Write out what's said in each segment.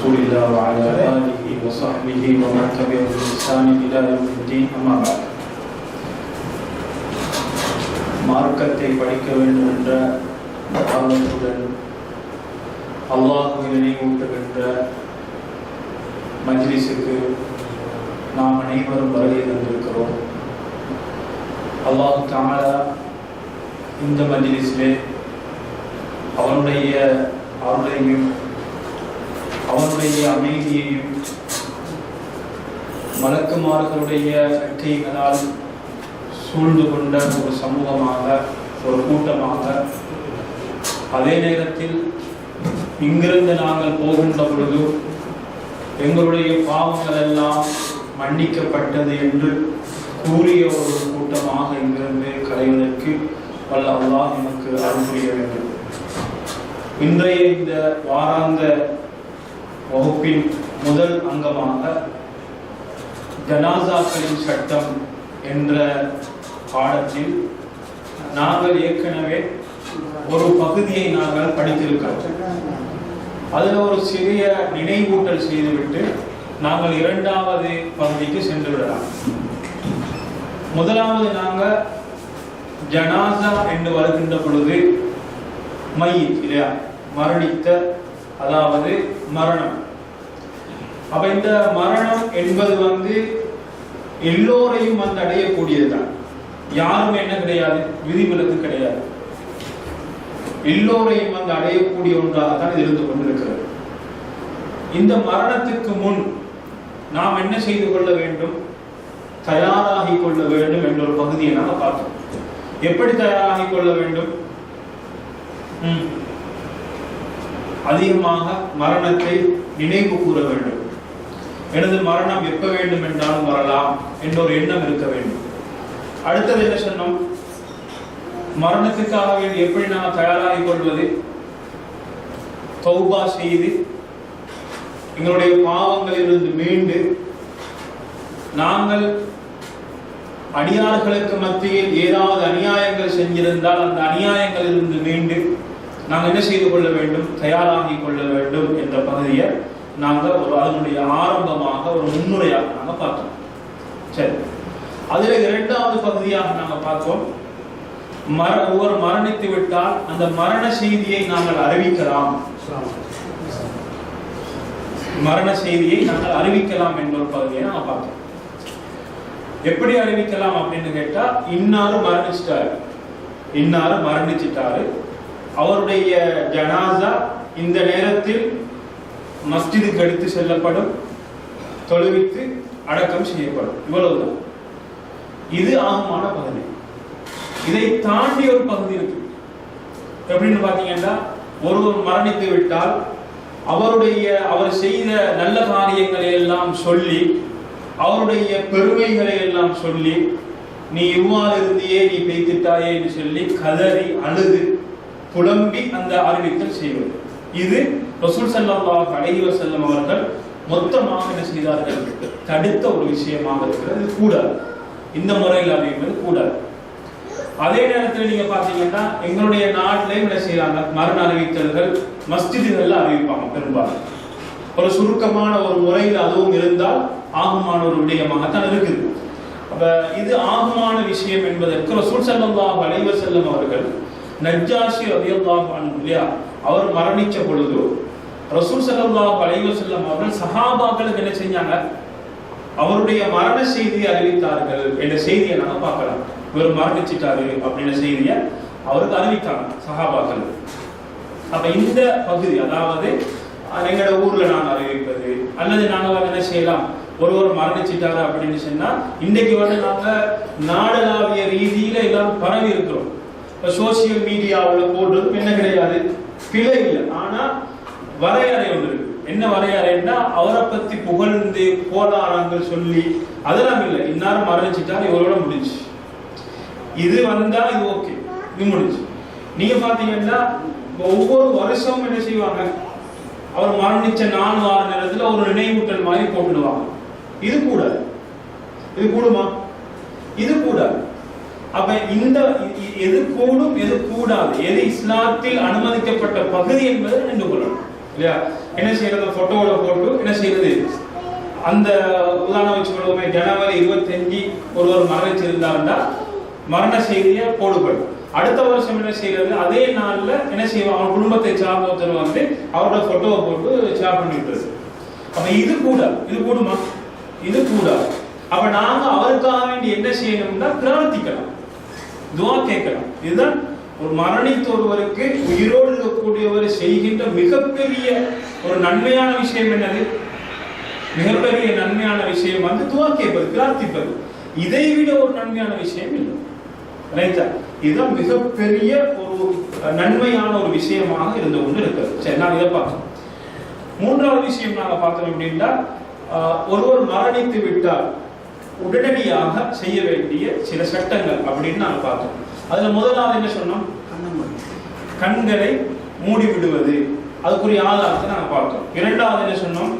رسول الله وعلى آله وصحبه ومن تبعهم بإحسان إلى يوم الدين أما بعد மார்க்கத்தை படிக்க வேண்டும் என்ற ஆர்வத்துடன் அல்லாஹுவை நினைவூட்டுகின்ற மஜ்லிஸுக்கு நாம் அனைவரும் வருகை தந்திருக்கிறோம் அல்லாஹு தாலா இந்த மஜ்லிஸிலே அவனுடைய அருளையும் அவனுடைய அமைதியையும் மலக்குமார்களுடைய வெற்றிகளால் சூழ்ந்து கொண்ட ஒரு சமூகமாக ஒரு கூட்டமாக அதே நேரத்தில் இங்கிருந்து நாங்கள் போகின்ற பொழுது எங்களுடைய பாவங்கள் எல்லாம் மன்னிக்கப்பட்டது என்று கூறிய ஒரு கூட்டமாக இங்கிருந்து கலைவதற்கு வல்ல அல்லாஹ் எனக்கு அருள் புரிய வேண்டும். இன்றைய இந்த வாராந்த வகுப்பின் முதல் அங்கமாக ஜனாசாக்களின் சட்டம் என்ற பாடத்தில் நாங்கள் ஏற்கனவே ஒரு பகுதியை நாங்கள் படித்திருக்கிறோம். அதில் ஒரு சிறிய நினைவூட்டல் செய்துவிட்டு நாங்கள் இரண்டாவது பகுதிக்கு சென்று விடலாம். முதலாவது நாங்கள் ஜனாசா என்று வருகின்ற பொழுது மை இல்லையா மரணித்த அதாவது மரணம். அப்ப இந்த மரணம் என்பது வந்து எல்லோரையும் வந்து அடையக்கூடியதுதான். யாருமே என்ன கிடையாது? விதிவிலக்கு கிடையாது. எல்லோரையும் வந்து அடையக்கூடிய ஒன்றாகத்தான் இது இருந்து கொண்டிருக்கிறது. இந்த மரணத்துக்கு முன் நாம் என்ன செய்து கொள்ள வேண்டும்? தயாராகி கொள்ள வேண்டும் என்ற ஒரு பகுதியை நாம் பார்த்தோம் எப்படி தயாராகி கொள்ள வேண்டும்? உம் அதிகமாக மரணத்தை நினைவு கூற வேண்டும். எனது மரணம் எப்ப வேண்டும் என்றாலும் வரலாம் என்ற ஒரு எண்ணம் இருக்க வேண்டும். அடுத்தது என்ன சொன்னோம் மரணத்துக்காக வேண்டி எப்படி நாம் தயாராகிக் கொள்வது? தௌபா செய்து எங்களுடைய பாவங்களிலிருந்து மீண்டு நாங்கள் அடியார்களுக்கு மத்தியில் ஏதாவது அநியாயங்கள் செஞ்சிருந்தால் அந்த அநியாயங்களிலிருந்து மீண்டு நாங்கள் என்ன செய்து கொள்ள வேண்டும்? தயாராகி கொள்ள வேண்டும் என்ற பகுதியை நாங்கள் ஒரு அதனுடைய ஆரம்பமாக ஒரு முன்னுரையாக நாங்கள் பார்த்தோம். சரி. அதில் இரண்டாவது பகுதியாக நாங்கள் பார்த்தோம். மர ஒருவர் மரணித்து விட்டால் அந்த மரண செய்தியை நாங்கள் அறிவிக்கலாம். மரண செய்தியை நாங்கள் அறிவிக்கலாம் என்ற ஒரு பகுதியை நாங்கள் பார்த்தோம். எப்படி அறிவிக்கலாம் அப்படின்னு கேட்டா இன்னாரும் மரணிச்சிட்டாரு. இன்னாரும் மரணிச்சிட்டாரு. அவருடைய ஜனாசா இந்த நேரத்தில் மஸ்ஜிதுக்கு எடுத்து செல்லப்படும் தொழுவித்து அடக்கம் செய்யப்படும். இவ்வளவுதான். இது ஆகமான பகுதி. இதை தாண்டி ஒரு பகுதி இருக்கு. எப்படின்னு பார்த்தீங்கன்னா ஒருவர் மரணித்து விட்டால் அவருடைய அவர் செய்த நல்ல காரியங்களை எல்லாம் சொல்லி அவருடைய பெருமைகளை எல்லாம் சொல்லி நீ இவ்வாறு இருந்தியே நீ பெய்திட்டாயே என்று சொல்லி கதறி அழுது புலம்பி அந்த அறிவித்தல் செய்வது. இது ரசூல் ஸல்லல்லாஹு அலைஹி செல்லும் அவர்கள் மொத்தமாக என்ன செய்தார்கள்? தடுத்த ஒரு விஷயமாக இருக்கிறது. கூடாது. இந்த முறையில் அறிவிப்பது கூடாது. அதே நேரத்தில் நீங்க பாத்தீங்கன்னா எங்களுடைய நாட்டிலையும் என்ன செய்யறாங்க? மரண அறிவித்தல்கள் மஸ்ஜிதுகள்ல அறிவிப்பாங்க பெரும்பாலும். ஒரு சுருக்கமான ஒரு முறையில் அதுவும் இருந்தால் ஆகுமான ஒரு விடயமாகத்தான் இருக்குது. அப்ப இது ஆகுமான விஷயம் என்பதற்கு ரசூல் ஸல்லல்லாஹு அலைஹி செல்லும் அவர்கள் நஜ்ஜாஷி ரலியல்லாஹு அன்ஹு இல்லையா? அவர் மரணிச்ச பொழுது ரசூல் ஸல்லல்லாஹு அலைஹி வஸல்லம் அவர்கள் சஹாபாக்களுக்கு என்ன செஞ்சாங்க? அவருடைய மரண செய்தியை அறிவித்தார்கள். என்ற செய்தியை நாங்க பார்க்கலாம். இவர் மரணிச்சிட்டாரு அப்படின்ற செய்தியை அவருக்கு அறிவித்தாங்க சஹாபாக்கள். அப்ப இந்த பகுதி அதாவது எங்களோட ஊர்ல நான் அறிவிப்பது அல்லது நாங்கள் என்ன செய்யலாம்? ஒருவர் மரணிச்சிட்டாரு அப்படின்னு சொன்னா இன்றைக்கு வந்து நாங்க நாடளாவிய ரீதியில எல்லாம் பரவி இருக்கிறோம். இப்போ சோசியல் மீடியாவில் போடுறதும் என்ன கிடையாது? பிழை இல்லை. ஆனா வரையறை ஒன்று இருக்கு. என்ன வரையறைன்னா அவரை பத்தி புகழ்ந்து கோலாரங்கள் சொல்லி அதெல்லாம் இல்லை. இன்னாரும் மறைஞ்சிட்டாலும் இவரோட முடிஞ்சு. இது வந்தா இது ஓகே இது முடிஞ்சு. நீங்க பாத்தீங்கன்னா ஒவ்வொரு வருஷமும் என்ன செய்வாங்க? அவர் மரணிச்ச நாலு வார நேரத்துல ஒரு நினைவூட்டல் மாதிரி போட்டுடுவாங்க. இது கூடாது. இது கூடுமா? இது கூடாது. அப்ப இந்த எது கூடும் எது கூடாது? எது இஸ்லாத்தில் அனுமதிக்கப்பட்ட பகுதி என்பதை நின்று கொள்ளணும். இல்லையா? என்ன செய்யறது? போட்டோவோட போட்டு என்ன செய்யறது? அந்த உதாரணம் வச்சுக்கொள்வோமே. ஜனவரி இருபத்தஞ்சு ஒருவர் மரணிச்சிருந்தாருன்னா மரண செய்தியை போடுபடும். அடுத்த வருஷம் என்ன செய்யறது? அதே நாளில் என்ன செய்வோம் அவன் குடும்பத்தை சார்ந்த ஒருத்தர் வந்து அவரோட போட்டோவை போட்டு ஷேர் பண்ணிட்டு அப்ப இது கூட இது கூடுமா? இது கூட அப்ப நாங்க அவருக்காக வேண்டி என்ன செய்யணும்னா பிரார்த்திக்கலாம். துவா கேட்கலாம். இதுதான் ஒரு மரணித்த ஒருவருக்கு உயிரோடு இருக்கக்கூடியவர் செய்கின்ற மிகப்பெரிய ஒரு நன்மையான விஷயம் என்னது? மிகப்பெரிய நன்மையான விஷயம் வந்து துவா கேட்பது பிரார்த்திப்பது. இதை விட ஒரு நன்மையான விஷயம் இல்லை. ரைட்டா இதுதான் மிகப்பெரிய ஒரு நன்மையான ஒரு விஷயமாக இருந்து கொண்டு இருக்கிறது சரி நான் இதை பார்க்கணும். மூன்றாவது விஷயம் நாங்க பார்த்தோம் அப்படின்னா ஒருவர் மரணித்து விட்டால் உடனடியாக செய்ய வேண்டிய சில சட்டங்கள் அப்படின்னு நாங்கள் பார்த்தோம். அதில் முதலாவது என்ன சொன்னோம்? கண்களை மூடி விடுவது. அதுக்குரிய ஆதாரத்தை நாங்கள் பார்த்தோம். இரண்டாவது என்ன சொன்னோம்?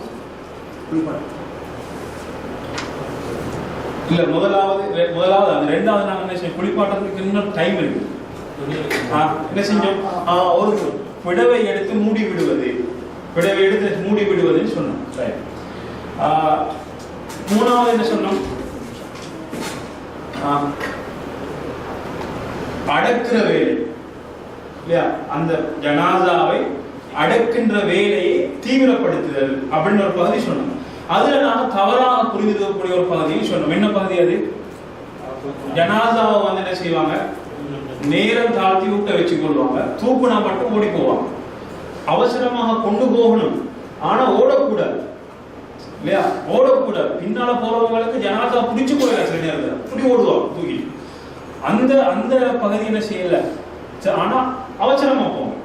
இல்ல முதலாவது முதலாவது அது ரெண்டாவது நாங்க என்ன செய்ய குளிப்பாட்டத்துக்கு இன்னும் டைம் இருக்கு. என்ன செஞ்சோம்? ஆ, ஒரு விடவை எடுத்து மூடி விடுவது. விடவை எடுத்து மூடி விடுவதுன்னு சொன்னோம். மூணாவது என்ன சொன்னோம்? அடக்குற வேலை. இல்லையா? அந்த ஜனாதாவை அடக்கின்ற வேலையை தீவிரப்படுத்துதல் அப்படின்னு ஒரு பகுதி சொன்னோம். அதுல நாம தவறாக புரிந்து ஒரு பகுதியும் சொன்னோம். என்ன பகுதி அது? ஜனாதாவை வந்து என்ன செய்வாங்க? நேரம் தாழ்த்தி விட்ட வச்சு கொள்வாங்க தூக்குனா மட்டும் ஓடி போவாங்க. அவசரமாக கொண்டு போகணும். ஆனா ஓடக்கூடாது. இல்லையா? ஓடக்கூடாது பின்னால போறவங்களுக்கு ஜனாதா பிடிச்சு போயிடலாம் சில நேரத்தில். புடி ஓடுவாங்க தூக்கி. அந்த அந்த பகுதியில் செய்யல. சரி, ஆனா அவசரமா போங்க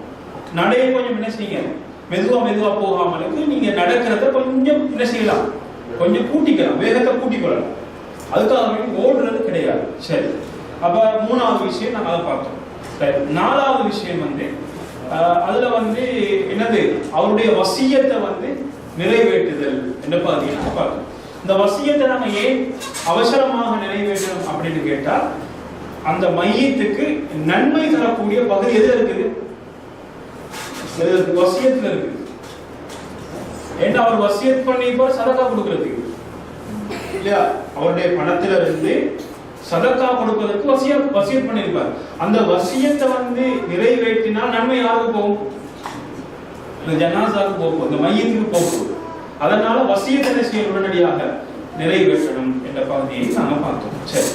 நடைய கொஞ்சம் என்ன செய்யுங்க. மெதுவா மெதுவா போகாமலுக்கு நீங்க நடக்கிறத கொஞ்சம் என்ன செய்யலாம். கொஞ்சம் கூட்டிக்கலாம். வேகத்தை கூட்டிக்கொள்ளலாம் அதுக்காக வேண்டி ஓடுறது கிடையாது. சரி. அப்ப மூணாவது விஷயம் நாங்க அதை பார்த்தோம். சரி, நாலாவது விஷயம் வந்து அதுல வந்து என்னது? அவருடைய வசியத்தை வந்து நிறைவேற்றுதல் என்ற பகுதியை இந்த வசியத்தை நம்ம ஏன் அவசரமாக நிறைவேற்றணும் அப்படின்னு கேட்டால் அந்த மையத்துக்கு நன்மை தரக்கூடிய பகுதி எது இருக்குது? வசியத்துல இருக்கு ஏன்னா அவர் வசியத் பண்ணிப்பார் சதக்கா கொடுக்கறதுக்கு. இல்லையா? அவருடைய பணத்துல இருந்து சதக்கா கொடுப்பதற்கு வசிய வசியத் பண்ணியிருப்பார் அந்த வசியத்தை வந்து நிறைவேற்றினால் நன்மை யாருக்கு போகும்? இந்த ஜனாசாவுக்கு போகும் இந்த மையத்துக்கு போகும் அதனால வசியத்தை என்ன செய்ய உடனடியாக நிறைவேற்றணும் என்ற பகுதியை நாங்க பார்த்தோம். சரி.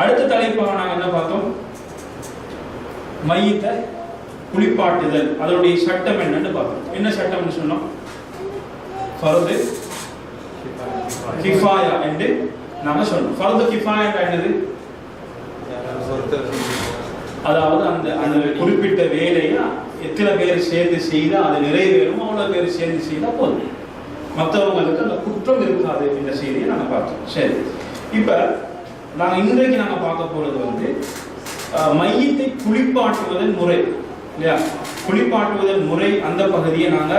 அடுத்த தலைப்பாக நாங்க என்ன பார்த்தோம்? மையத்தை குளிப்பாட்டுதல் அதனுடைய சட்டம் என்னன்னு பார்த்தோம். என்ன சட்டம்னு சொன்னோம்? ஃபர்து கிஃபாயா என்று நாங்க சொன்னோம். ஃபர்து கிஃபாயா என்னது? அதாவது அந்த அந்த குறிப்பிட்ட வேலையை எத்தனை பேர் சேர்ந்து செய்தா அது நிறைவேறும் அவ்வளவு பேர் சேர்ந்து செய்தால் போதும். மற்றவங்களுக்கு அந்த குற்றம் இருக்காது இந்த செய்தியை நாங்கள் பார்த்தோம். சரி. இப்ப நாங்கள் இன்றைக்கு நாங்கள் பார்க்க போறது வந்து மையத்தை குளிப்பாட்டுவதன் முறை இல்லையா? குளிப்பாட்டுவதன் முறை அந்த பகுதியை நாங்க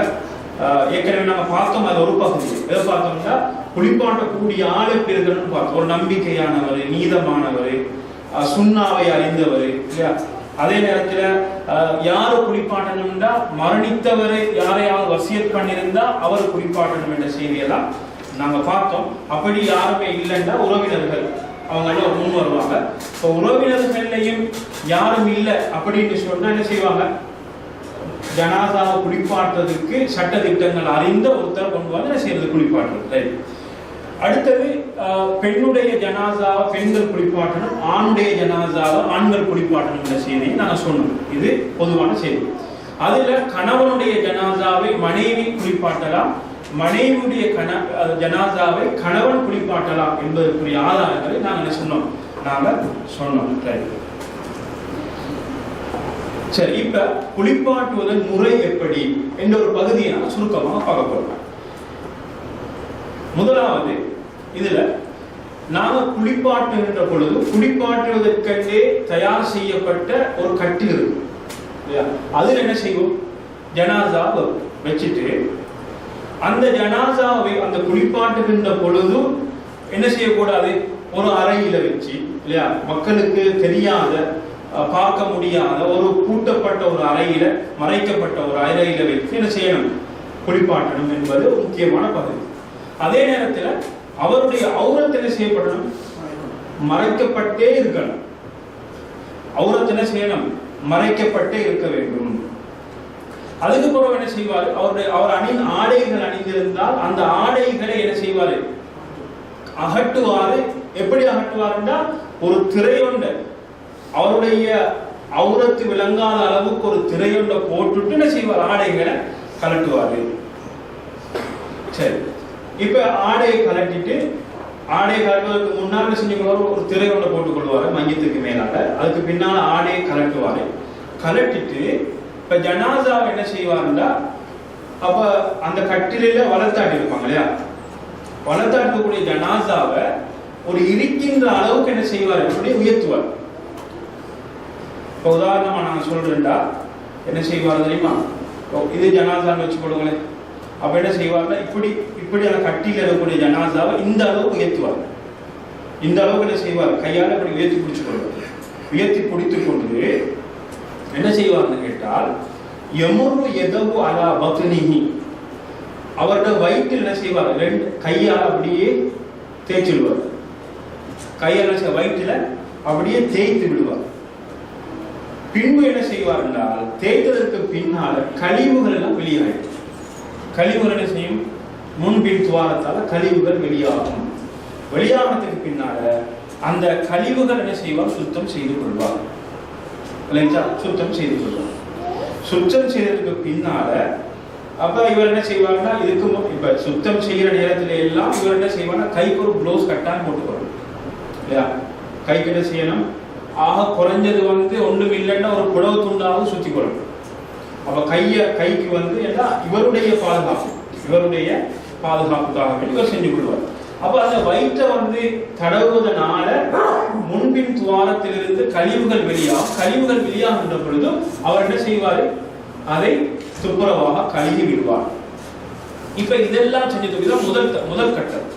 ஏற்கனவே நாங்கள் பார்த்தோம் அது ஒரு பகுதி. எதை பார்த்தோம்னா குளிப்பாட்டக்கூடிய ஆளை பேர்கள்னு பார்த்தோம். ஒரு நம்பிக்கையானவர் நீதமானவர் சுண்ணாவை அறிந்தவர் இல்லையா? அதே நேரத்துல யார குளிப்பாட்டணும்னா மரணித்தவரை யாரையாவது வசியத் பண்ணியிருந்தா அவர் குளிப்பாட்டணும் என்ற செய்தியெல்லாம் நாங்க பார்த்தோம். அப்படி யாருமே இல்லைன்னா உறவினர்கள் அவங்க எல்லாம் முன் வருவாங்க. இப்போ உறவினர்கள்லையும் யாரும் இல்லை அப்படின்னு சொன்னா என்ன செய்வாங்க? ஜனாதாவை குளிப்பாட்டுறதுக்கு சட்ட திட்டங்கள் அறிந்த ஒருத்தர் கொண்டு வந்து என்ன செய்யறது? குளிப்பாட்டுறது. அடுத்தது பெண்ணுடைய ஜனாசாவை பெண்கள் குளிப்பாட்டணும் ஆணுடைய ஜனாசாவை ஆண்கள் குளிப்பாட்டணும் என்ற செய்தியை நாங்கள் சொன்னோம் இது பொதுவான செய்தி. அதுல கணவனுடைய ஜனாசாவை மனைவி குளிப்பாட்டலாம் மனைவியுடைய கண ஜனாசாவை கணவன் குளிப்பாட்டலாம் என்பதற்குரிய ஆதாரங்களை நாங்கள் சொன்னோம்? நாங்கள் சொன்னோம். சரி. இப்ப குளிப்பாட்டுவதன் முறை எப்படி என்ற ஒரு பகுதியை நான் சுருக்கமாக பார்க்க போறோம். முதலாவது இதுல நாம குளிப்பாட்டுகின்ற பொழுது குளிப்பாட்டுவதற்கே தயார் செய்யப்பட்ட ஒரு கட்டில் இருக்கும் இல்லையா? அதுல என்ன செய்வோம்? ஜனாசா வச்சுட்டு அந்த ஜனாசாவை அந்த குளிப்பாட்டுகின்ற பொழுது என்ன செய்யக்கூடாது? ஒரு அறையில வச்சு இல்லையா? மக்களுக்கு தெரியாத பார்க்க முடியாத ஒரு பூட்டப்பட்ட ஒரு அறையில மறைக்கப்பட்ட ஒரு அறையில வைத்து என்ன செய்யணும்? குளிப்பாட்டணும் என்பது முக்கியமான பகுதி. அதே நேரத்தில் அவருடைய அவுரத் என்ன செய்யப்படணும்? மறைக்கப்பட்டே இருக்கணும். அவுரத் என்ன செய்யணும்? மறைக்கப்பட்டே இருக்க வேண்டும். அதுக்கு பிறகு என்ன செய்வார்? அவருடைய அவர் அணி ஆடைகள் அணிந்திருந்தால் அந்த ஆடைகளை என்ன செய்வார்? அகட்டுவாரு எப்படி அகட்டுவாருன்னா ஒரு திரையொண்ட. அவருடைய அவுரத்து விளங்காத அளவுக்கு ஒரு திரையொண்ட போட்டுட்டு என்ன செய்வார்? ஆடைகளை கலட்டுவார் சரி. இப்ப ஆடையை கலட்டிட்டு ஆடையை கலட்டுவதற்கு முன்னால் என்ன ஒரு திரை ஒன்று போட்டுக் மஞ்சத்துக்கு மையத்துக்கு அதுக்கு பின்னால் ஆடையை கலட்டுவாரு கலட்டிட்டு இப்ப ஜனாசா என்ன செய்வாருன்னா அப்ப அந்த கட்டிலையில வளர்த்தாட்டி இருப்பாங்க இல்லையா? வளர்த்தாட்டக்கூடிய ஜனாசாவை ஒரு இருக்கின்ற அளவுக்கு என்ன செய்வார்? அப்படியே உயர்த்துவார். இப்போ உதாரணமா நான் சொல்றேன்டா என்ன செய்வார் தெரியுமா? இது ஜனாசான்னு வச்சுக்கொள்ளுங்களேன். அப்ப என்ன செய்வாங்க? இப்படி இப்படியான கட்டியில் இருக்கக்கூடிய ஜனாசாவை இந்த அளவுக்கு உயர்த்துவாங்க. இந்த அளவுக்கு என்ன செய்வாங்க? கையால இப்படி உயர்த்தி பிடிச்சு கொள்வாங்க உயர்த்தி பிடித்து கொண்டு என்ன செய்வாங்கன்னு கேட்டால் எமுரு எதவு அலா பத்னிஹி. அவரோட வயிற்றில் என்ன செய்வார் ரெண்டு கையால் அப்படியே தேய்ச்சிடுவார் கையால் என்ன செய்வார் வயிற்றில் அப்படியே தேய்த்து விடுவார் பின்பு என்ன செய்வார் என்றால் தேய்த்ததற்கு பின்னால கழிவுகள் எல்லாம் வெளியாயிடும். கழிவுகள் என்ன செய்யும் முன்பின் துவாரத்தால் கழிவுகள் வெளியாகும். வெளியானதுக்கு பின்னால அந்த கழிவுகள் என்ன செய்வார்? சுத்தம் செய்து கொள்வார். இல்லைங்களா? சுத்தம் செய்து கொள்வார். சுத்தம் செய்ததுக்கு பின்னால அப்ப இவர் என்ன செய்வார்னா இதுக்கு இப்ப சுத்தம் செய்யற நேரத்துல எல்லாம் இவர் என்ன செய்வார்னா கைக்கு ஒரு க்ளோஸ் கட்டாயம் போட்டுக்கணும் இல்லையா? கைக்கு என்ன செய்யணும்? ஆக குறைஞ்சது வந்து ஒண்ணும் இல்லைன்னா ஒரு புடவு துண்டாவது சுத்தி கொள்ளணும் அப்ப கைய கைக்கு வந்து என்ன? இவருடைய பாதுகாப்பு. இவருடைய பாதுகாப்புக்காக வேண்டி இவர் செஞ்சு கொள்வார். அப்ப அந்த வயிற்றை வந்து தடவுவதனால முன்பின் துவாரத்திலிருந்து கழிவுகள் வெளியாகும். கழிவுகள் வெளியாகின்ற பொழுது அவர் என்ன செய்வார்? அதை துப்புரவாக கழுவி விடுவார். இப்ப இதெல்லாம் செஞ்சதுக்கு இதுதான் முதல் முதல் கட்டம்.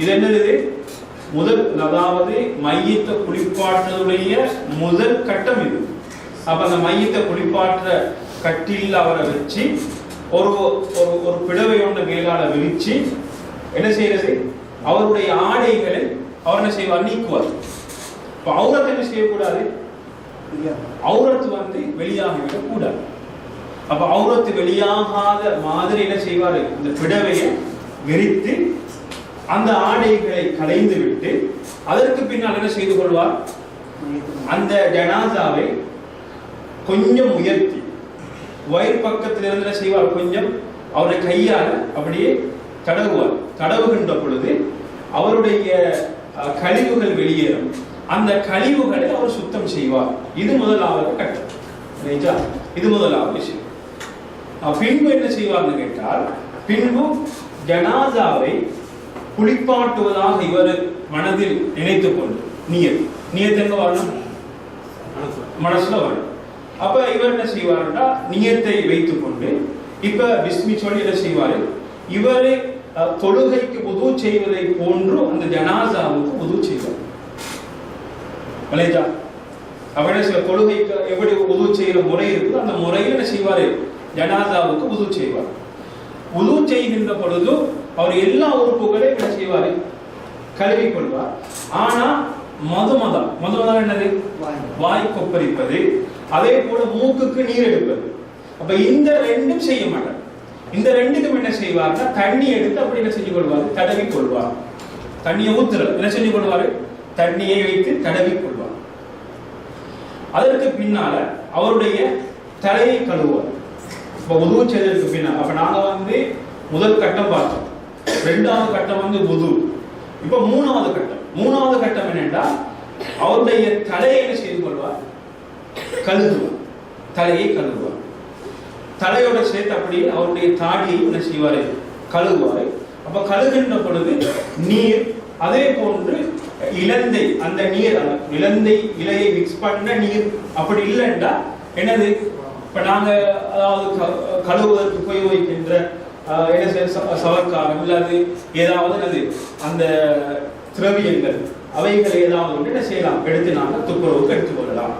இது என்னது முதல் அதாவது மையத்தை குளிப்பாட்டுறதுடைய முதல் கட்டம் இது. அப்ப அந்த மையத்தை குளிப்பாற்ற கட்டில் அவரை வச்சு ஒரு ஒரு ஒரு பிடவை ஒன்று மேலால விரிச்சு என்ன செய்யறது அவருடைய ஆடைகளை அவர் என்ன செய்வார்? நீக்குவார். இப்ப அவுரத் என்ன செய்யக்கூடாது? அவுரத்து வந்து வெளியாகிவிடக் கூடாது. அப்ப அவுரத்து வெளியாகாத மாதிரி என்ன செய்வாரு? இந்த பிடவையை விரித்து அந்த ஆடைகளை களைந்து விட்டு அதற்கு பின்னால் என்ன செய்து கொள்வார்? அந்த ஜனாசாவை கொஞ்சம் உயர்த்தி வயிறு பக்கத்தில் இருந்து என்ன செய்வார். கொஞ்சம் அவருடைய கையால் அப்படியே தடவுவார். தடவுகின்ற பொழுது அவருடைய அஹ், கழிவுகள் வெளியேறும். அந்த கழிவுகளை அவர் சுத்தம் செய்வார். இது முதலாவது கட்டம். இது முதலாவது விஷயம். பின்பு என்ன செய்வார்னு கேட்டால் பின்பு ஜனாதாவை குளிப்பாட்டுவதாக இவர் மனதில் நினைத்துக் கொண்டு நியத் நியத் எங்க வரணும்? மனசுல வரணும். அப்ப இவர் என்ன செய்வாருன்னா நியத்தை வைத்துக் கொண்டு இப்ப பிஸ்மி சொல்லி என்ன செய்வாரு? இவரே தொழுகைக்கு உது செய்வதை போன்று அந்த ஜனாசாவுக்கு உது செய்வார். அப்ப என்ன செய்வார்? தொழுகைக்கு எப்படி உது செய்யற முறை இருக்குதோ அந்த முறையில் என்ன செய்வாரு? ஜனாசாவுக்கு உது செய்வார். உது செய்கின்ற பொழுது அவர் எல்லா உறுப்புகளையும் என்ன செய்வாரு? கழுவி கொள்வார். ஆனா மதுமதம் மதுமதம் என்னது? வாய் கொப்பரிப்பது. அதே போல மூக்குக்கு நீர் எடுப்பது. அப்ப இந்த ரெண்டும் செய்ய மாட்டார். இந்த ரெண்டுக்கும் என்ன செய்வார்னா தண்ணி எடுத்து அப்படி என்ன செஞ்சு கொள்வார்? தடவி கொள்வார். தண்ணியை ஊத்துறது. என்ன செஞ்சு கொள்வாரு? தண்ணியை வைத்து தடவி கொள்வார். அதற்கு பின்னால அவருடைய தலையை கழுவுவார். இப்ப உதவு செய்ததற்கு பின்னால் அப்ப நாங்க வந்து முதல் கட்டம் பார்த்தோம். ரெண்டாவது கட்டம் வந்து உது. இப்ப மூணாவது கட்டம். மூணாவது கட்டம் என்னென்னா அவருடைய தலையை என்ன செய்து கொள்வார்? கழுதுவான் தலையை கழுகுவார் தலையோட சேர்த்து அப்படியே அவருடைய தாடியை என்ன செய்வாரு? கழுகுவாரு அப்ப கழுகின்ற பொழுது நீர் அதே போன்று இலந்தை அந்த நீர் இலந்தை இலையை மிக்ஸ் பண்ண நீர் அப்படி இல்லைண்டா என்னது? இப்ப நாங்க அதாவது க- கழுவுவதற்கு உபயோகிக்கின்ற சவர்க்காரம் இல்லாது ஏதாவது அது அந்த திரவியங்கள் அவைகள் ஏதாவது ஒன்று என்ன செய்யலாம்? எடுத்து நாங்கள் துப்புரவுக்கு எடுத்துக்கொள்ளலாம்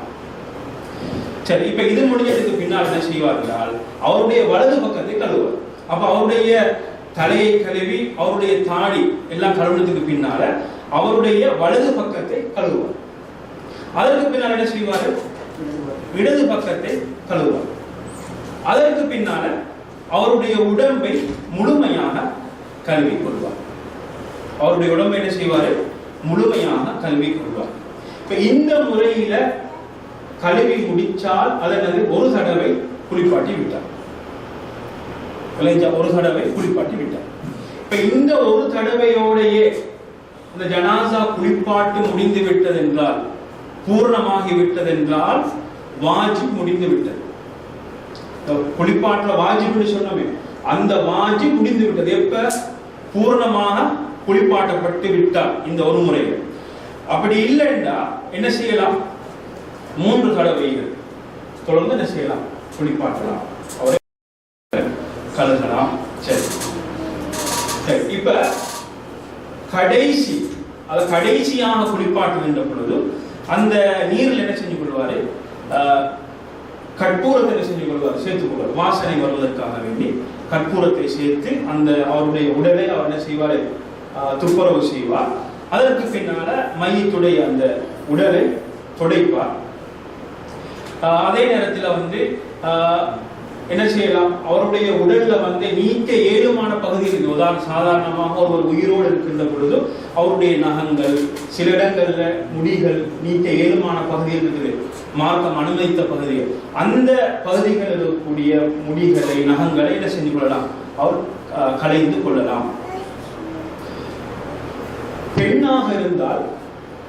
சரி இப்ப இது முடிஞ்சதுக்கு பின்னால் என்ன செய்வார் என்றால் அவருடைய வலது பக்கத்தை கழுவுவார். அப்ப அவருடைய தலையை கழுவி அவருடைய தாடி எல்லாம் கழுவுனதுக்கு பின்னால அவருடைய வலது பக்கத்தை கழுவார் அதற்கு பின்னால் என்ன செய்வார்? இடது பக்கத்தை கழுவுவார். அதற்கு பின்னால அவருடைய உடம்பை முழுமையாக கல்வி கொள்வார். அவருடைய உடம்பை என்ன செய்வார்? முழுமையாக கல்வி கொள்வார். இப்ப இந்த முறையில கழுவி முடிச்சால் அதனது ஒரு தடவை குளிப்பாட்டி விட்டார். ஒரு தடவை குளிப்பாட்டி விட்டார். இப்ப இந்த ஒரு தடவையோடையே இந்த ஜனாசா குளிப்பாட்டு முடிந்து விட்டது என்றால் பூர்ணமாகி விட்டது என்றால் வாஜிப் முடிந்து விட்டது. குளிப்பாட்டுல வாஜிப்னு சொன்னோமே அந்த வாஜி முடிந்து விட்டது. எப்ப? பூர்ணமாக குளிப்பாட்டப்பட்டு விட்டார் இந்த ஒரு முறையில். அப்படி இல்லைன்னா என்ன செய்யலாம்? மூன்று தடவைகள் தொடர்ந்து என்ன செய்யலாம்? குளிப்பாட்டலாம். அவரை கழுகலாம். சரி. சரி இப்ப கடைசி அது கடைசியாக குளிப்பாட்டுகின்ற பொழுது அந்த நீரில் என்ன செஞ்சு கொள்வாரு? ஆஹ், கற்பூரத்தை என்ன செஞ்சு கொள்வார்? சேர்த்துக் கொள்வார். வாசனை வருவதற்காக வேண்டி கற்பூரத்தை சேர்த்து அந்த அவருடைய உடலை அவர் என்ன செய்வார்? ஆஹ், துப்புரவு செய்வார். அதற்கு பின்னால மையத்துடைய அந்த உடலை துடைப்பார். அதே நேரத்தில் வந்து ஆஹ், என்ன செய்யலாம்? அவருடைய உடல்ல வந்து நீக்க ஏழுமான பகுதி இருக்கு உதாரணம் சாதாரணமாக ஒரு உயிரோடு இருக்கின்ற பொழுது அவருடைய நகங்கள் சில இடங்கள்ல முடிகள் நீக்க ஏழுமான பகுதி இருக்குது. மார்க்கம் அனுமதித்த பகுதிகள். அந்த பகுதிகளில் இருக்கக்கூடிய முடிகளை நகங்களை என்ன செஞ்சு கொள்ளலாம்? அவர் ஆஹ், களைந்து கொள்ளலாம். பெண்ணாக இருந்தால்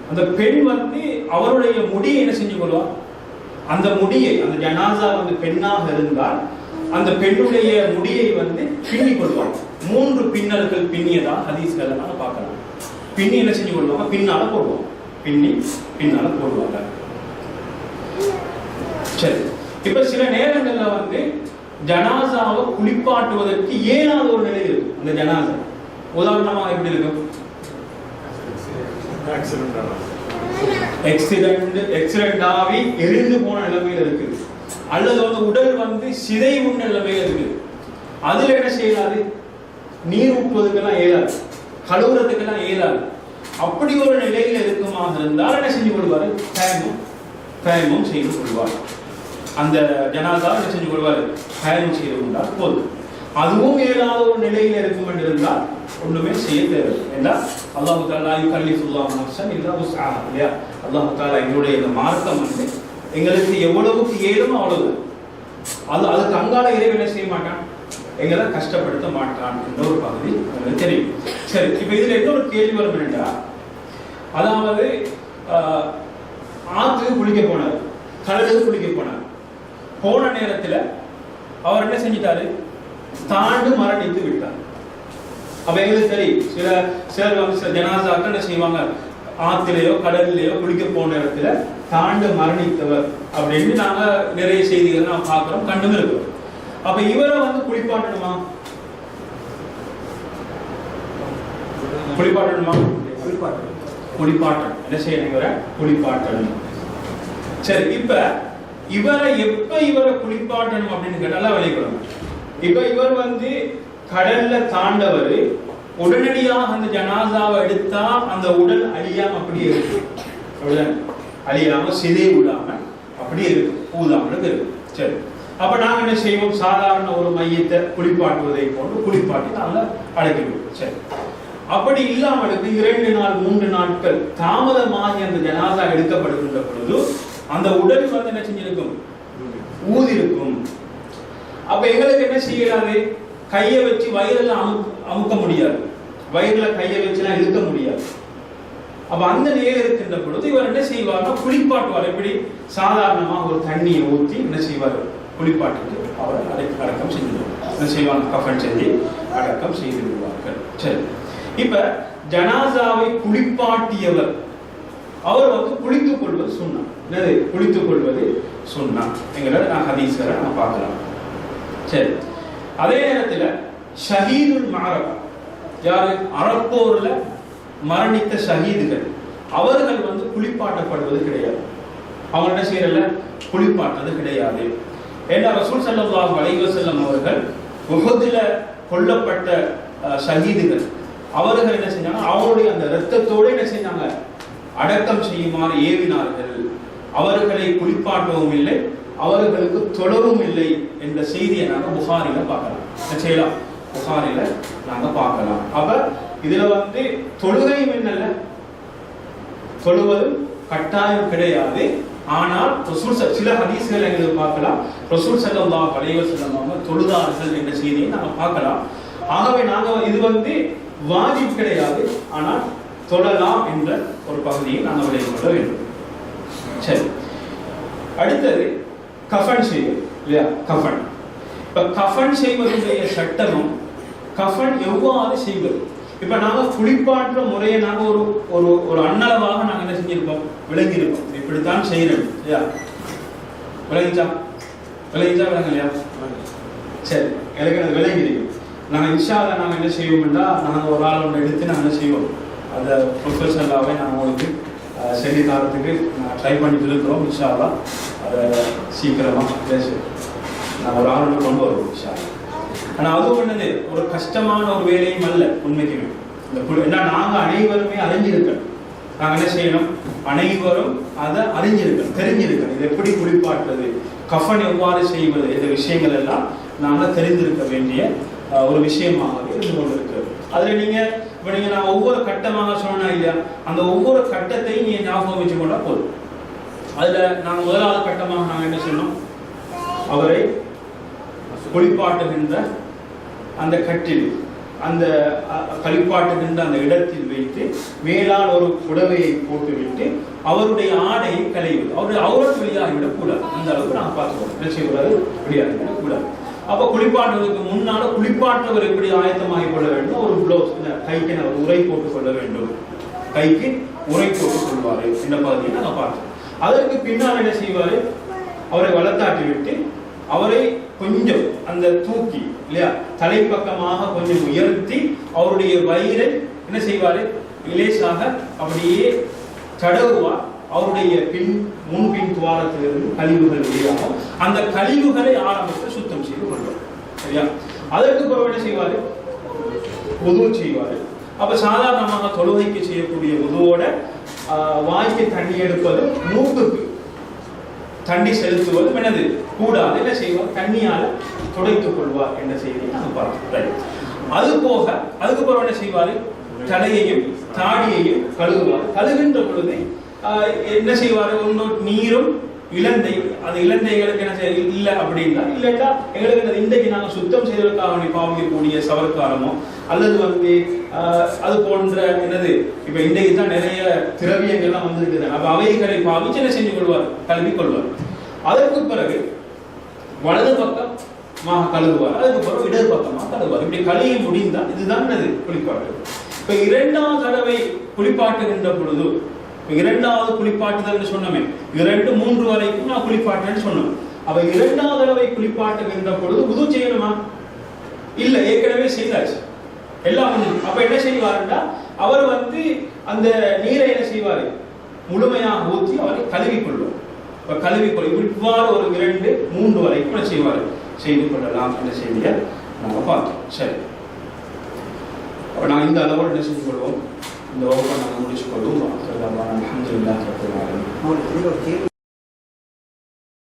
அந்த பெண் வந்து அவருடைய முடியை என்ன செஞ்சு கொள்வார்? அந்த முடியை அந்த ஜனாசா வந்து பெண்ணாக இருந்தால் அந்த பெண்ணுடைய முடியை வந்து பின்னி கொள்வாங்க மூன்று பின்னல்கள் பின்னியதா ஹதீஸ்கள் நம்ம பார்க்கலாம். பின்னி என்ன செஞ்சு கொள்வாங்க? பின்னால போடுவாங்க. பின்னி பின்னால போடுவாங்க. சரி. இப்ப சில நேரங்கள்ல வந்து ஜனாசாவை குளிப்பாட்டுவதற்கு ஏனாத ஒரு நிலை இருக்கு. அந்த ஜனாசா. உதாரணமாக எப்படி இருக்கும்? எக்ஸிடென்ட் எக்ஸிடென்ட் ஆகி எரிந்து போன நிலைமையில் இருக்குது. அல்லது வந்து உடல் வந்து சிதை உண்ண நிலைமையில இருக்குது. அதில் என்ன செய்யாது நீர் ஊற்றுவதுக்கெல்லாம் இயலாது. கழுவுறதுக்கெல்லாம் இயலாது. அப்படி ஒரு நிலையில் இருக்குமாக இருந்தால் என்ன செஞ்சு கொள்வார்? தயமும் தயமும் செய்து கொள்வார். அந்த ஜனாதா என்ன செஞ்சு கொள்வார்? தயமும் செய்து கொண்டால் போதும். அதுவும் இயலாத ஒரு நிலையில இருக்கும் என்று இருந்தால் ஒண்ணுமே செய்ய தேவையில்லை என்றால் அல்லாஹு தாலா சுல்லா நஃப்ஸன் இல்லா உஸ்ஆஹா இல்லையா? அல்லாஹு தாலா எங்களுடைய இந்த மார்க்கம் வந்து எங்களுக்கு எவ்வளவுக்கு ஏழுமோ அவ்வளவு. அது அதுக்கு அங்கால இறைவன் என்ன செய்ய மாட்டான்? எங்களை கஷ்டப்படுத்த மாட்டான் என்ற ஒரு பகுதி உங்களுக்கு தெரியும். சரி இப்போ இதுல இன்னொரு கேள்வி வரும் என்னடா அதாவது ஆற்றுக்கு குளிக்க போனார் கடலுக்கு குளிக்க போனார். போன நேரத்தில் அவர் என்ன செஞ்சிட்டாரு? தாண்டு மரணித்து விட்டார். அப்ப எங்களுக்கு தெரியும் சில சிலர் வந்து சில ஜனாசாக்கள் என்ன செய்வாங்க. ஆத்திலேயோ கடல்லையோ குளிக்க போன இடத்துல தாண்டு மரணித்தவர் அப்படின்னு நாங்க நிறைய செய்திகள் நாம் பார்க்கிறோம் கண்டும் இருக்கிறோம். அப்ப இவரை வந்து குளிப்பாட்டணுமா? குளிப்பாட்டணுமா? குளிப்பாட்டணும். என்ன செய்யணும் இவரை? குளிப்பாட்டணும். சரி இப்ப இவரை எப்ப இவரை குளிப்பாட்டணும் அப்படின்னு கேட்டாலும் வெளிக்கணும் இப்ப இவர் வந்து கடல்ல தாண்டவர். உடனடியாக அந்த ஜனாசாவை எடுத்தா அந்த உடல் அழியாம அப்படியே இருக்கு. அழியாம சிதை விடாம அப்படியே இருக்கு. ஊதாமல் இருக்கு. சரி. அப்ப நாங்க என்ன செய்வோம்? சாதாரண ஒரு மையத்தை குளிப்பாட்டுவதை போன்று குளிப்பாட்டி நாங்க அடைக்கிறோம் சரி. அப்படி இல்லாமலுக்கு இரண்டு நாள் மூன்று நாட்கள் தாமதமாகி அந்த ஜனாதா எடுக்கப்படுகின்ற பொழுது அந்த உடல் வந்து என்ன செஞ்சிருக்கும்? ஊதி இருக்கும் அப்ப எங்களுக்கு என்ன செய்யறாரு கையை வச்சு வயிறுல அமுக்க அமுக்க முடியாது. வயிறுல கையை வச்சுலாம் இழுக்க முடியாது. அப்ப அந்த நிலையில இருக்கின்ற பொழுது இவர் என்ன செய்வார்னா குளிப்பாட்டுவார். எப்படி? சாதாரணமாக ஒரு தண்ணியை ஊற்றி என்ன செய்வார்? குளிப்பாட்டுக்கு அவர் அடை அடக்கம் செஞ்சிடுவார் என்ன செய்வாங்க? கஃபன் செஞ்சு அடக்கம் செய்து விடுவார்கள் சரி. இப்ப ஜனாசாவை குளிப்பாட்டியவர் அவர் வந்து குளித்துக் கொள்வது சொன்னார் என்னது? குளித்துக் கொள்வது சொன்னார் எங்களை நான் ஹதீஸ்வரை நான் பார்க்கலாம். சரி. அதே நேரத்தில் ஷஹீதுல் மாரகா யாரு? அறப்போரில் மரணித்த ஷஹீதுகள். அவர்கள் வந்து குளிப்பாட்டப்படுவது கிடையாது. அவங்க என்ன செய்யறல குளிப்பாட்டது கிடையாது. ஏன்னா ரசூல் ஸல்லல்லாஹு அலைவ செல்லம் அவர்கள் முகத்தில் கொல்லப்பட்ட ஷஹீதுகள். அவர்கள் என்ன செஞ்சாங்க அவருடைய அந்த ரத்தத்தோடு என்ன செஞ்சாங்க? அடக்கம் செய்யுமாறு ஏவினார்கள். அவர்களை குளிப்பாட்டவும் இல்லை அவர்களுக்கு தொடரும் இல்லை என்ற செய்தியை நாங்கள் புகாரில பார்க்கலாம். செய்யலாம் புகாரில நாங்க பார்க்கலாம். அப்ப இதுல வந்து தொழுகையும் என்னல்ல? தொழுவதும் கட்டாயம் கிடையாது. ஆனால் ரசூல் ச- சில ஹதீஸ்கள் எங்களுக்கு பார்க்கலாம். ரசூல் ஸல்லல்லாஹு கலைவர் வஸல்லம் தொழுதார்கள் என்ற செய்தியை நாங்க பார்க்கலாம். ஆகவே நாங்க இது வந்து வாஜிப் கிடையாது. ஆனால் தொழலாம் என்ற ஒரு பகுதியை நாங்கள் விளைவு கொள்ள வேண்டும். சரி. அடுத்தது கஃபன் செய்வது இல்லையா? கஃபன். இப்ப கஃபன் செய்வதுடைய சட்டமும் கஃபன் எவ்வாறு செய்வது? இப்ப நாங்க குளிப்பாட்டுற முறையை நாங்க ஒரு ஒரு ஒரு அன்னளவாக நாங்க என்ன செஞ்சிருப்போம் விளங்கியிருப்போம் இப்படித்தான் செய்யணும் இல்லையா? விளங்கிச்சா? விளங்கிச்சா விளங்கலையா? சரி எனக்கு அது விளங்கிருக்கு நாங்க இன்ஷால நாங்க என்ன செய்வோம்னா நாங்க ஒரு ஆள் ஒன்று எடுத்து நாங்க என்ன செய்வோம்? அந்த ப்ரொஃபஷனலாகவே நாங்கள் உங்களுக்கு செய்தி தரத்துக்கு ட்ரை பண்ணிட்டு இருக்கிறோம் இன்ஷால்லா அதை சீக்கிரமா பேசு. நான் ஒரு ஆள் கொண்டு வருவோம் இன்ஷால்லா ஆனா அதுவும் என்னது? ஒரு கஷ்டமான ஒரு வேலையும் அல்ல உண்மைக்குமே. இந்த குழு ஏன்னா நாங்க அனைவருமே அறிஞ்சிருக்கணும். நாங்கள் என்ன செய்யணும்? அனைவரும் அதை அறிஞ்சிருக்கணும் தெரிஞ்சிருக்கணும். இது எப்படி குளிப்பாட்டுறது? கஃபன் எவ்வாறு செய்வது? இந்த விஷயங்கள் எல்லாம் நாங்கள் தெரிந்திருக்க வேண்டிய ஒரு விஷயமாகவே இருந்து கொண்டிருக்கிறது. அதுல நீங்கள் இப்போ நீங்கள் நான் ஒவ்வொரு கட்டமாக சொன்னா இல்லையா? அந்த ஒவ்வொரு கட்டத்தையும் நீங்கள் ஞாபகம் வச்சு கொண்டா போதும். அதுல நாங்க முதலாவது கட்டமாக நாங்க என்ன செய்யணும்? அவரை குளிப்பாட்டுகின்ற அந்த கட்டில் அந்த கழிப்பாட்டுகின்ற அந்த இடத்தில் வைத்து மேலால் ஒரு புடவையை போட்டுவிட்டு அவருடைய ஆடையை களைவது அவருடைய அவுரத் வெளியாகிவிடக் கூடாது அந்த அளவுக்கு நாங்கள் பார்த்துக்கோம் என்ன செய்யக்கூடாது வெளியாகிவிடக் கூடாது அப்போ குளிப்பாட்டுவதற்கு முன்னால குளிப்பாட்டவர் எப்படி ஆயத்தமாகி கொள்ள வேண்டும்? ஒரு ப்ளவுஸ் கைக்கு ஒரு உரை போட்டுக் கொள்ள வேண்டும். கைக்கு உரை போட்டுக் கொள்வாரு. இந்த பகுதியை நாங்கள் பார்த்தோம் அதற்கு பின்னால் என்ன செய்வாரு? அவரை வளர்த்தாட்டி விட்டு அவரை கொஞ்சம் அந்த தூக்கி இல்லையா? தலைப்பக்கமாக கொஞ்சம் உயர்த்தி அவருடைய வயிறை என்ன செய்வாரு? இலேசாக அப்படியே தடவுவார் அவருடைய பின் முன்பின் துவாரத்திலிருந்து கழிவுகள் வெளியாகும். அந்த கழிவுகளை ஆரம்பத்தில் சுத்தம் செய்து கொள்வார். சரியா? அதற்கு பிறகு என்ன செய்வாரு? உதவு செய்வாரு. அப்ப சாதாரணமாக தொழுகைக்கு செய்யக்கூடிய உதவோட வாய்க்கு தண்ணி எடுப்பது மூக்குக்கு. தண்ணி செலுத்துவது என்னது கூடாது என்ன செய்வார்? தண்ணியால துடைத்துக் கொள்வார் என்ற செய்தியை நாங்கள் பார்த்தோம் அது போக அதுக்கப்புறம் என்ன செய்வாரு? தலையையும் தாடியையும் கழுவுவார். கழுகின்ற பொழுது ஆஹ், என்ன செய்வாரு? ஒன்று நீரும் இலந்தை அந்த இலந்தைகளுக்கு என்ன செய்ய இல்லை அப்படின்னா இல்லட்டா எங்களுக்கு இன்றைக்கு நாங்க சுத்தம் செய்வதற்காக பாவிக்கக்கூடிய சவர்க்காரமோ அல்லது வந்து அது போன்ற என்னது இப்ப இன்றைக்கு தான் நிறைய திரவியங்கள்லாம் வந்திருக்குது. அப்ப அவைகளை பாவிச்சு என்ன செஞ்சு கொள்வார்? கல்வி கொள்வார். அதற்கு பிறகு வலது பக்கம் மாக கழுவுவார் அதுக்கு பிறகு இடது பக்கமாக கழுவுவார். இப்படி கழுவி முடிந்தால் இதுதான் என்னது? குளிப்பாட்டு. இப்ப இரண்டாவது தடவை குளிப்பாட்டுகின்ற பொழுது இரண்டாவது குளிப்பாட்டுதல்னு சொன்னோமே இரண்டு மூன்று வரைக்கும் நான் குளிப்பாட்டுறேன்னு சொன்னோம். அவ இரண்டாவது தடவை குளிப்பாட்டுகின்ற பொழுது உது செய்யணுமா? இல்ல ஏற்கனவே செய்தாச்சு. எல்லாம். முடிஞ்சு. அப்ப என்ன செய்வாருன்னா அவர் வந்து அந்த நீரை என்ன செய்வாரு? முழுமையாக ஊற்றி அவரை கழுவி கொள்வார் இப்ப கழுவி கொள்ளும் இவ்வாறு ஒரு இரண்டு மூன்று வரைக்கும் என்ன செய்வாரு. செய்து கொள்ளலாம் என்ற செய்தியை நாங்கள் பார்த்தோம். சரி. அப்ப நாங்கள் இந்த அளவோடு என்ன செஞ்சு கொள்வோம்? இந்த வகுப்பை நாங்கள் முடிச்சு கொள்வோம் அலமதுல்லாஹ் ரப்பல்